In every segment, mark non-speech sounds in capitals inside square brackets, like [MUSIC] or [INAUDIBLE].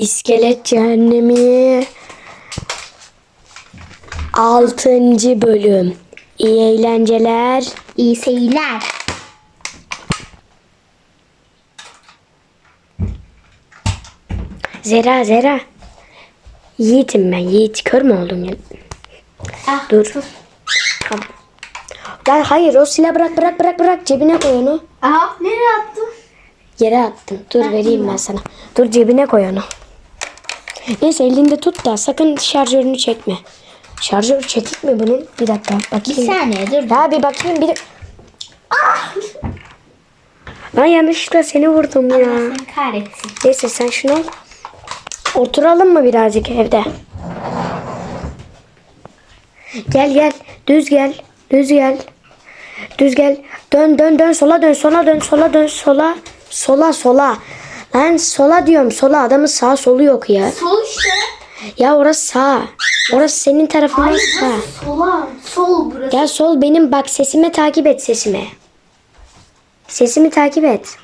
İskelet Cehennemi 6. bölüm. İyi eğlenceler. İyi seyirler. Zera Zera. Yiğitim ben. Yiğit kör mü oldum ya? Ah, Dur. Tamam. Ben hayır o silah bırak bırak bırak bırak cebine koy onu. Aha nereye attın? Yere attım. Dur vereyim ben sana. Dur cebine koy onu. Neyse elinde tut da sakın şarjörünü çekme. Şarjör çekik mi bunun? Bir dakika Bir bakayım. saniye dur. Daha bir bakayım bir de... Ben yanlışlıkla seni vurdum ya. Allah seni kahretsin. Neyse sen şunu al. Oturalım mı birazcık evde? Gel gel. Düz gel. Düz gel. Düz gel. Dön dön dön sola dön sola dön sola dön sola. Sola sola. Lan sola diyorum sola adamın sağ solu yok ya. Sol işte. Ya orası sağ. Orası senin tarafından Hayır sağ. sola. Sol burası. Gel sol benim bak sesimi takip et sesimi. Sesimi takip et.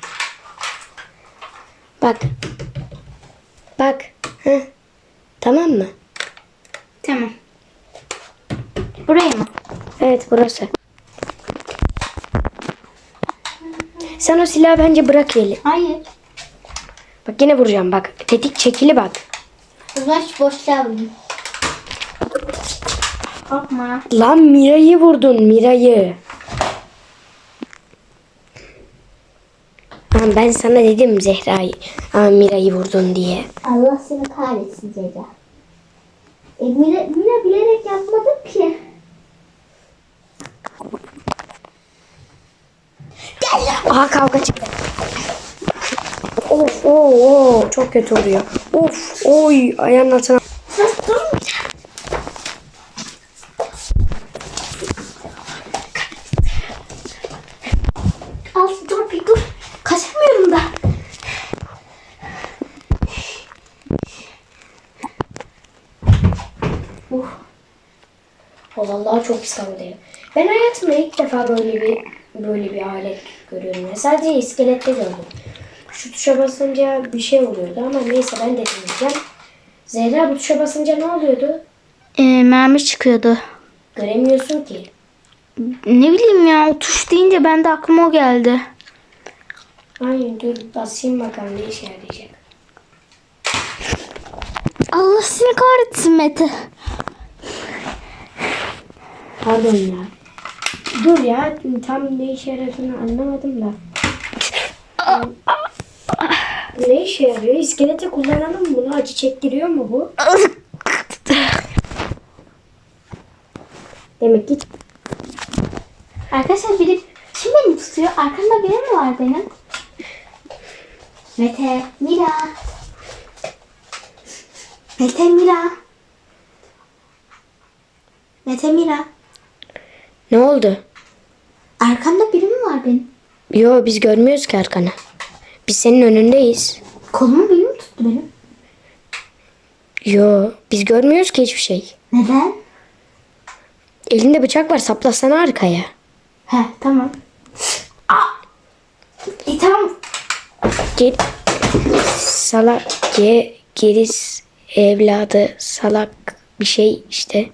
Bak. Bak. Heh. Tamam mı? Tamam. Buraya mı? Evet burası. Sen o silahı bence bırak Veli. Hayır. Bak yine vuracağım bak. Tetik çekili bak. Şu boşluğa vurayım. Korkma. Lan Mira'yı vurdun Mira'yı. Lan ben sana dedim Zehra'yı. Aa, Mira'yı vurdun diye. Allah seni kahretsin Ceyda. E, Mira, Mira bilerek yapmadım ki. Aha kavga çıktı. Of oo, oo, çok kötü oluyor. Of oy ayağının altına. Vallahi çok oluyor. Ben hayatımda ilk defa böyle bir böyle bir alet görüyorum. Ya. Sadece iskelette gördüm. Şu tuşa basınca bir şey oluyordu ama neyse ben de deneyeceğim. Zehra bu tuşa basınca ne oluyordu? E, mermi çıkıyordu. Göremiyorsun ki. Ne bileyim ya o tuş deyince ben de aklıma o geldi. Hayır dur basayım bakalım ne işe yarayacak. Allah seni kahretsin Mete. Pardon ya. Dur ya tam ne işe yaradığını anlamadım da. ne işe yarıyor? İskelete kullanalım mı bunu? Acı çektiriyor mu bu? [LAUGHS] Demek ki Arkadaşlar biri kim beni tutuyor? Arkamda biri mi var benim? Mete, Mira. Mete, Mira. Mete, Mira. ne oldu? Arkamda biri mi var benim? Yo biz görmüyoruz ki arkanı. Biz senin önündeyiz. Kolumu biri mi tuttu benim? Yo biz görmüyoruz ki hiçbir şey. Neden? Elinde bıçak var saplasana arkaya. He tamam. Aa! E, tamam. Gel salak ge, geriz evladı salak bir şey işte.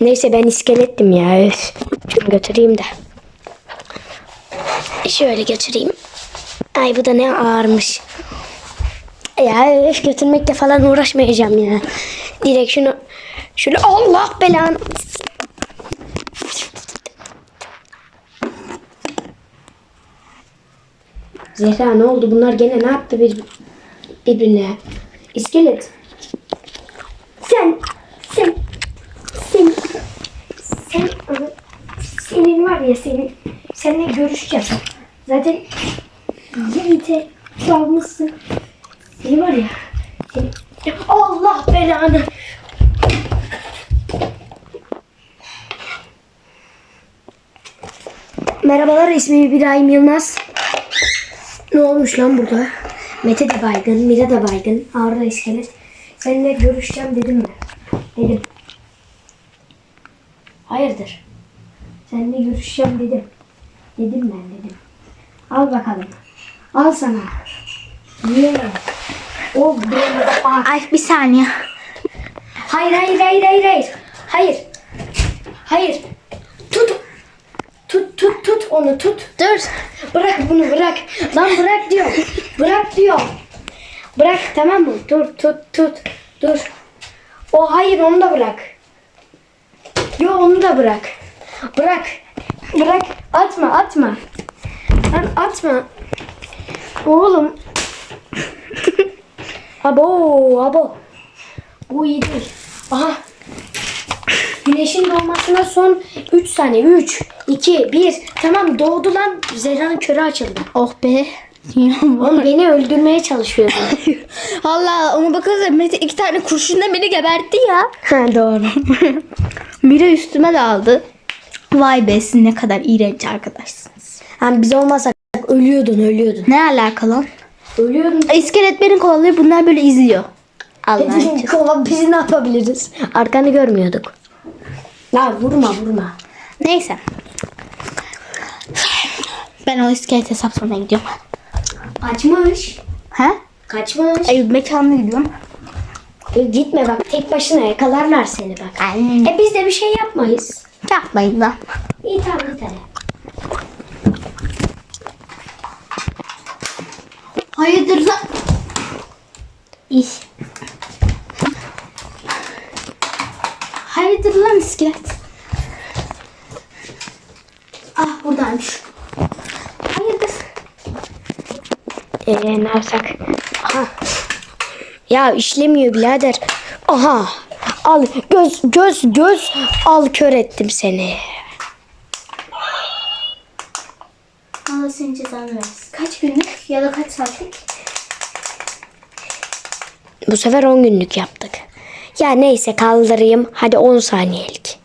Neyse ben iskelettim ya. Öf. Şunu götüreyim de. Şöyle götüreyim. Ay bu da ne ağırmış. Ya öf götürmekle falan uğraşmayacağım ya. Direkt şunu şöyle Allah belanı. Zehra ne oldu? Bunlar gene ne yaptı bir, birbirine? İskelet. Sen, sen, sen, sen, senin var ya senin, seninle görüşeceğim. Zaten Yiğit'e çalmışsın. Seni var ya, seni, Allah belanı. Merhabalar ismim İbrahim Yılmaz. Ne olmuş lan burada? Mete de baygın, Mira da baygın, Arda iskelet. Seninle görüşeceğim dedim mi? Dedim. Hayırdır? Seninle görüşeceğim dedim. Dedim ben dedim. Al bakalım. Al sana. Ye. O benim Ay bir saniye. Hayır hayır hayır hayır hayır. Hayır. Hayır. Tut. Tut tut tut onu tut. Dur. Bırak bunu bırak. Lan bırak diyor. Bırak diyor. Bırak tamam mı? Dur tut tut. Dur. O hayır onu da bırak. Yo onu da bırak. Bırak. Bırak. Atma atma. Lan atma. Oğlum. [LAUGHS] abo abo. Bu iyi değil. Aha. Güneşin doğmasına son 3 saniye. 3, 2, 1. Tamam doğdu lan. Zehra'nın körü açıldı. Oh be. Oğlum beni öldürmeye çalışıyordu. Allah ona bakınca Mete iki tane kurşunla beni gebertti ya. ha doğru. [LAUGHS] Mira üstüme de aldı. Vay be siz ne kadar iğrenç arkadaşsınız. Yani biz olmasak ölüyordun ölüyordun. Ne alakalı? Ölüyordun. İskelet beni kovalıyor bunlar böyle izliyor. Allah Dediğin kova biz ne yapabiliriz? Arkanı görmüyorduk. La vurma vurma. Neyse. Ben o iskelet hesap sormaya gidiyorum. Kaçmış. He? Kaçmış. Ay mekanına gidiyorum. E, gitme bak tek başına yakalarlar seni bak. Aynen. E biz de bir şey yapmayız. Yapmayın lan. İyi tamam bir tane. Hayırdır lan? İş. Hayırdır lan iskelet? Ah buradaymış. Hayırdır? Ee, ne yapsak? Aha. Ya işlemiyor birader. Aha. Al göz göz göz al kör ettim seni. Allah senin cezanı versin. Kaç günlük ya da kaç saatlik? Bu sefer 10 günlük yaptık. Ya neyse kaldırayım. Hadi 10 saniyelik.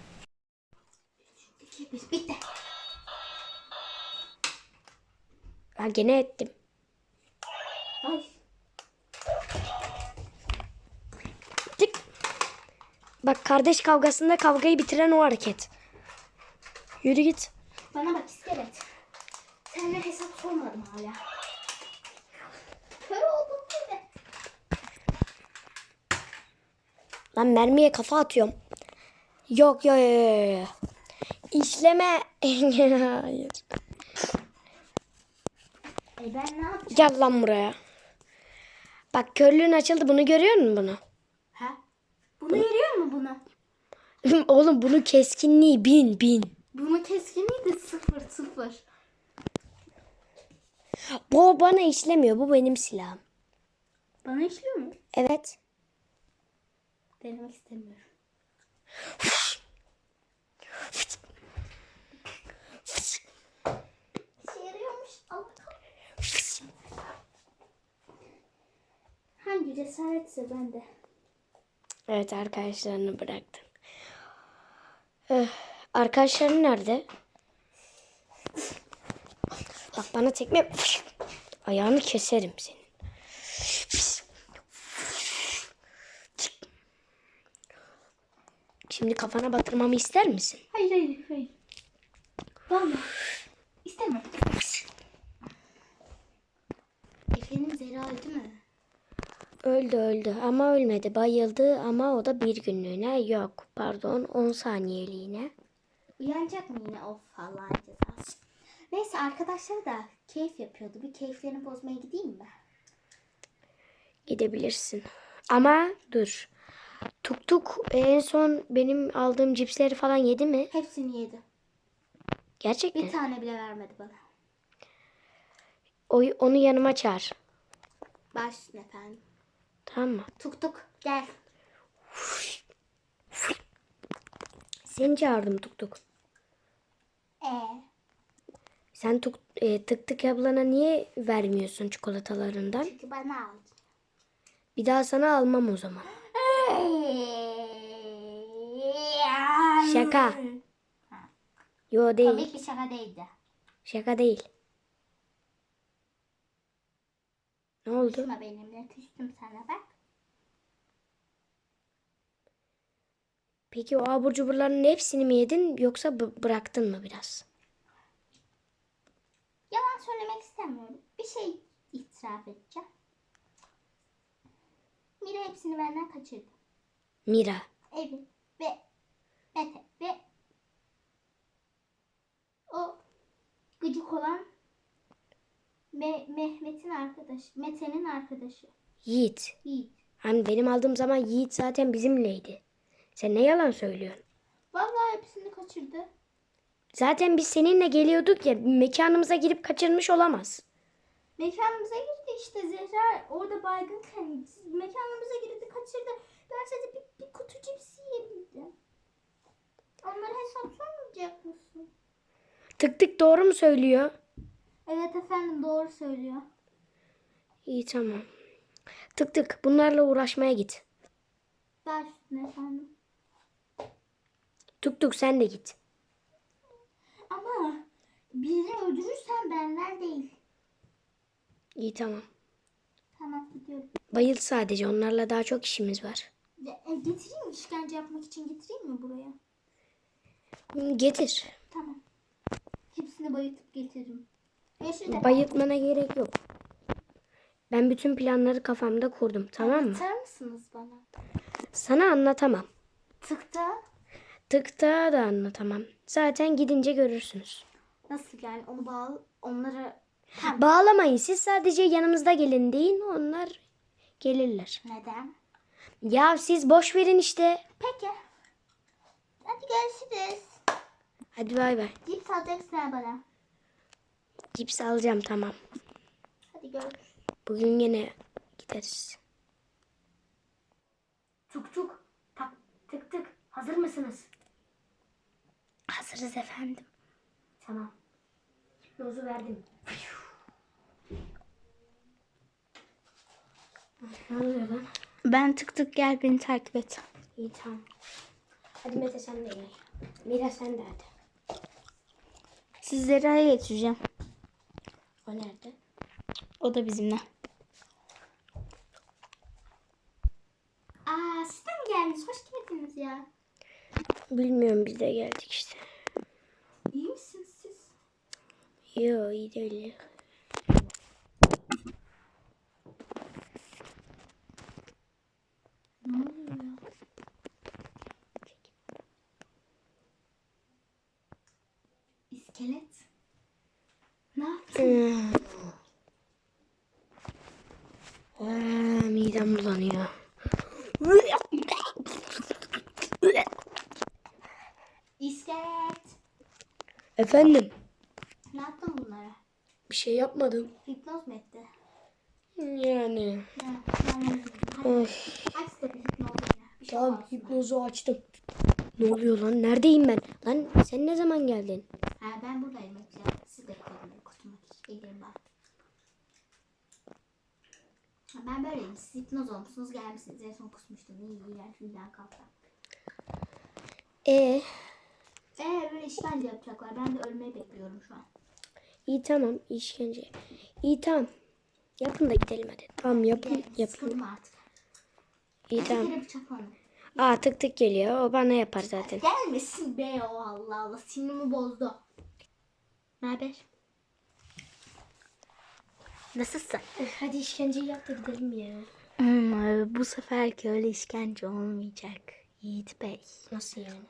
Bitti. Ha gene ettim. Tık. Bak kardeş kavgasında kavgayı bitiren o hareket. Yürü git. Bana bak iskelet. Seninle hesap sormadım hala. Kör oldum bir de. Lan mermiye kafa atıyorum. Yok yok yok yok. İşleme. [LAUGHS] Hayır. E ben ne yapacağım? Gel lan buraya. Bak körlüğün açıldı. Bunu görüyor musun bunu? Ha? Bunu yeriyor mu bunu? [LAUGHS] Oğlum bunun keskinliği bin bin. Bunun keskinliği de sıfır sıfır. Bu bana işlemiyor. Bu benim silahım. Bana işliyor mu? Evet. Denemek istemiyorum. Hangi cesaretse ben de. Evet arkadaşlarını bıraktım. Öh, arkadaşların nerede? Bak bana tekme... Ayağını keserim senin. Şimdi kafana batırmamı ister misin? Hayır hayır hayır. Vallahi. İstemem. Efendim Zehra öldü mü? Öldü öldü ama ölmedi. Bayıldı ama o da bir günlüğüne. Yok pardon 10 saniyeliğine. Uyanacak mı yine of Allah'ın cezası. Neyse arkadaşlar da keyif yapıyordu. Bir keyiflerini bozmaya gideyim mi? Gidebilirsin. Ama dur. Tuk tuk en son benim aldığım cipsleri falan yedi mi? Hepsini yedi. Gerçekten. Bir tane bile vermedi bana. O, onu yanıma çağır. Baş efendim. Tamam mı? Tuk tuk gel. Seni çağırdım tuk tuk. Ee, Sen tuk, e, tık tık ablana niye vermiyorsun çikolatalarından? çünkü bana aldı. Bir daha sana almam o zaman. Şaka. Yo değil. Komik bir şaka değildi. Şaka değil. Ne oldu? Şuna benimle küstüm sana bak. Peki o abur cuburların hepsini mi yedin yoksa bıraktın mı biraz? Yalan söylemek istemiyorum. Bir şey itiraf edeceğim. hepsini benden kaçırdı. Mira. Evin ve Mete ve o gıcık olan Me- Mehmet'in arkadaşı, Mete'nin arkadaşı. Yiğit. Yiğit. Hani benim aldığım zaman Yiğit zaten bizimleydi. Sen ne yalan söylüyorsun? Vallahi hepsini kaçırdı. Zaten biz seninle geliyorduk ya mekanımıza girip kaçırmış olamaz. Mekanımıza girdi işte Zehra orada baygınken mekanımıza girdi kaçırdı. Ben sadece bir, bir kutu cips yiyebildim. Onlara hesap sormayacak mısın? Tık tık doğru mu söylüyor? Evet efendim doğru söylüyor. İyi tamam. Tık tık bunlarla uğraşmaya git. Üstüne efendim. Tuk tuk sen de git. Ama birini öldürürsen benden değil. İyi tamam. Tamam gidiyorum. Bayıl sadece onlarla daha çok işimiz var. E, getireyim mi işkence yapmak için getireyim mi buraya? Getir. Hepsini bayıltıp getiririm. Bayıltmana gerek yok. Ben bütün planları kafamda kurdum tamam mı? Atar mısınız bana? Sana anlatamam. Tıkta. Tıkta da anlatamam. Zaten gidince görürsünüz. Nasıl yani onu bağlı onlara Tamam. Bağlamayın siz sadece yanımızda gelin deyin onlar gelirler. neden? Ya siz boş verin işte. Peki. Hadi görüşürüz. Hadi bay bay. Cips alacaksın ha bana. Cips alacağım tamam. Hadi görüşürüz. Bugün yine gideriz. Tuk tuk. Tak, Tık tık hazır mısınız? Hazırız efendim. Tamam. Hipnozu verdim. Ne oluyor lan? Ben tık tık gel beni takip et. İyi tamam. Hadi Mete sen de gel. Mira sen de hadi. Sizleri araya getireceğim. O nerede? O da bizimle. Aa siz de mi geldiniz? Hoş geldiniz ya. Bilmiyorum biz de geldik işte. İyi misiniz siz? Yo iyi değil. Ne oluyor İskelet. Ne yaptın? Aa, midem bulanıyor. İskelet. Efendim? Ne yaptın bunlara? Bir şey yapmadım. Hipnoz mu etti? Yani. Of. Aç da bir hipnoz oyna. Bir şey Tamam olmaz. hipnozu açtım. Ne oluyor lan? Neredeyim ben? Lan sen ne zaman geldin? Ben buradayım. Bekle. Siz bekleyin beni kurtulmak için. Geleyim ben. Ben böyleyim. Siz hipnoz olmuşsunuz gelmişsiniz. En son kusmuştum. İyi. Yani şimdiden kalktım. Ee, Eee böyle işkence yapacaklar. Ben de ölmeyi bekliyorum şu an. iyi tamam işkence. İyi tamam. Yapın da gidelim hadi. Tamam yapın Gel, yapın. artık. İyi Bir tamam. kere. Aa tık tık geliyor. O bana yapar zaten. Gelmesin be o Allah Allah. Sinirimi bozdu. Ne haber? Nasılsın? Hadi işkenceyi yap da gidelim ya. Hmm, bu seferki öyle işkence olmayacak Yiğit Bey. Nasıl yani?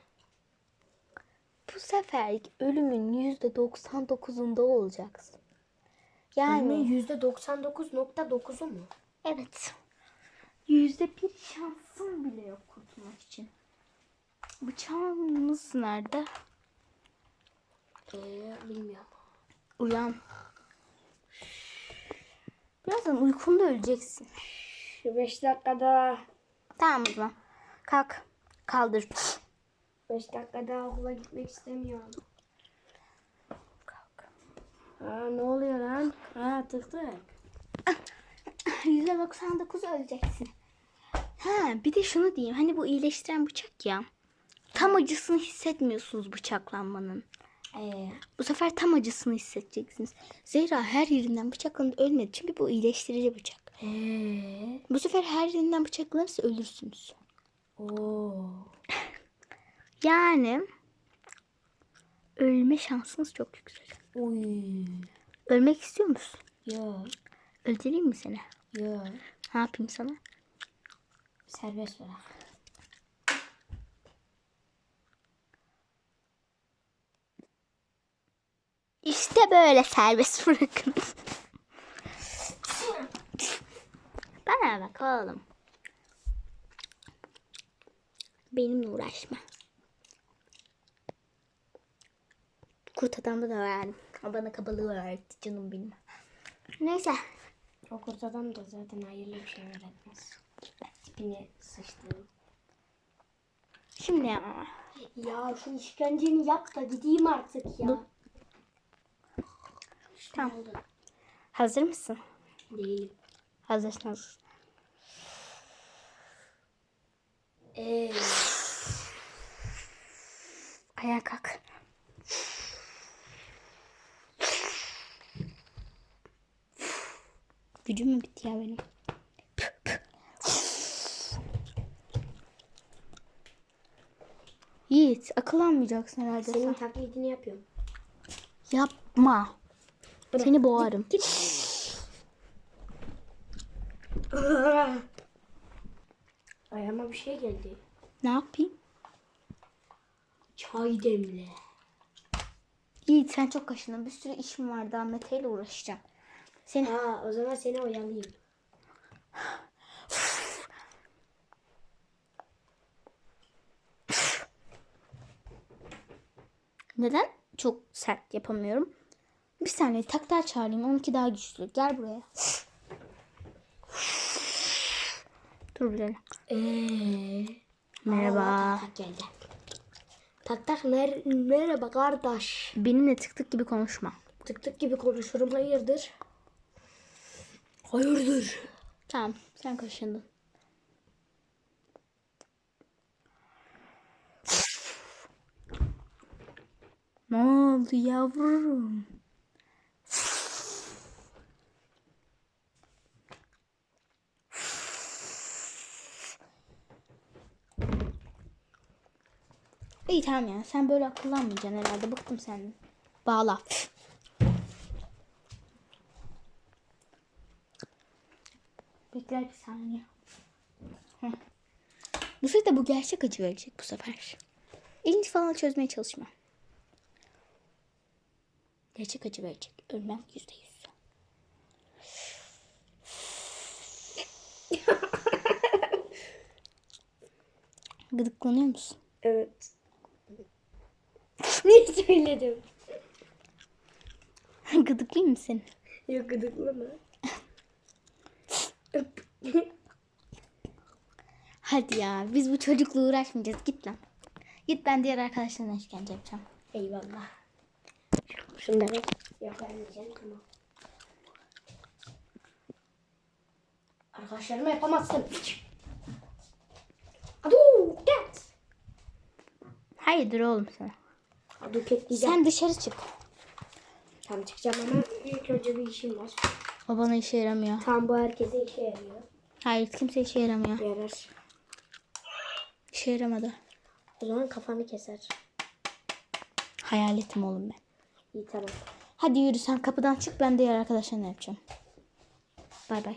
Bu sefer ölümün yüzde 99'unda olacaksın. Yani Yani %99.9'u mu? evet. Yüzde bir şansın bile yok kurtulmak için. Bıçağınız nerede? Ee, bilmiyorum. Uyan. Birazdan uykunda öleceksin. Şu 5 dakikada Tamam o zaman. Kalk. Kaldır. 5 dakika daha okula gitmek istemiyorum. Kalk. Aa ne oluyor lan? Aa tık tık. %99 öleceksin. Ha bir de şunu diyeyim. Hani bu iyileştiren bıçak ya. Tam acısını hissetmiyorsunuz bıçaklanmanın. Ee, Bu sefer tam acısını hissedeceksiniz. Zehra her yerinden bıçaklanıp ölmedi. Çünkü bu iyileştirici bıçak. ee, Bu sefer her yerinden bıçaklanırsa ölürsünüz. oo. [LAUGHS] Yani ölme şansınız çok yüksek. Uy. Ölmek istiyor musun? Ya, Öldüreyim mi seni? ya. Ne yapayım sana? Serbest bırak. İşte böyle serbest [LAUGHS] bırakın. Bana bak oğlum. Benimle uğraşma. Kurt adamda da verdim. O bana kabalığı öğretti canım benim. Neyse. O kurt adam da zaten hayırlı bir şey öğretmez. Tipini sıçtığım. Şimdi ama. Ya şu işkenceni yap da gideyim artık ya. Dur. Tamam. Hazır mısın? Değil. Hazırsın hazır. Ee, Ayağa kalk. Gücüm mü bitti ya benim? Yiğit akıllanmayacaksın herhalde senin sen. taklidini yapıyorum. Yapma. Seni boğarım. Git. Ayağıma bir şey geldi. Ne yapayım? Çay demle. Yiğit sen çok kaşındın. Bir sürü işim var daha Mete ile uğraşacağım. Seni Ha o zaman seni oyalayayım. neden çok sert yapamıyorum? Bir saniye tak daha çağırayım. Onunki daha güçlü. Gel buraya. Dur bir dakika. Eee. Merhaba. Tak tak geldi. Tak tak mer merhaba kardeş. Benimle tık tık gibi konuşma. Tık tık gibi konuşurum hayırdır? Hayırdır? Tamam sen kaşındın. Ne oldu yavrum? İyi tamam ya. Sen böyle akıllanmayacaksın herhalde. Bıktım senden. Bağla. Bekler bir saniye. Heh. Bu sefer de bu gerçek acı verecek bu sefer. İlginç falan çözmeye çalışma. Gerçek acı verecek. Ölmem yüzde yüz. [LAUGHS] Gıdıklanıyor musun? Evet. Ne söyledim? [LAUGHS] Gıdıklayayım mı seni? Yok gıdıklama. [LAUGHS] Hadi ya biz bu çocukla uğraşmayacağız. Git lan. Git ben diğer arkadaşlarına işkence yapacağım. Eyvallah. Yok vermeyeceğim tamam. Arkadaşlarıma yapamazsın. Adu get. Hayırdır oğlum sana. Adu ket diyeceğim. Sen dışarı çık. Tam çıkacağım ama ilk önce bir işim var. O bana işe yaramıyor. Tam bu herkese işe yarıyor. Hayır kimse işe yaramıyor. Yarar. İşe yaramadı. O zaman kafanı keser. Hayaletim oğlum ben. İyi tamam. Hadi yürü sen kapıdan çık ben diğer arkadaşlarına yapacağım. Bay bay.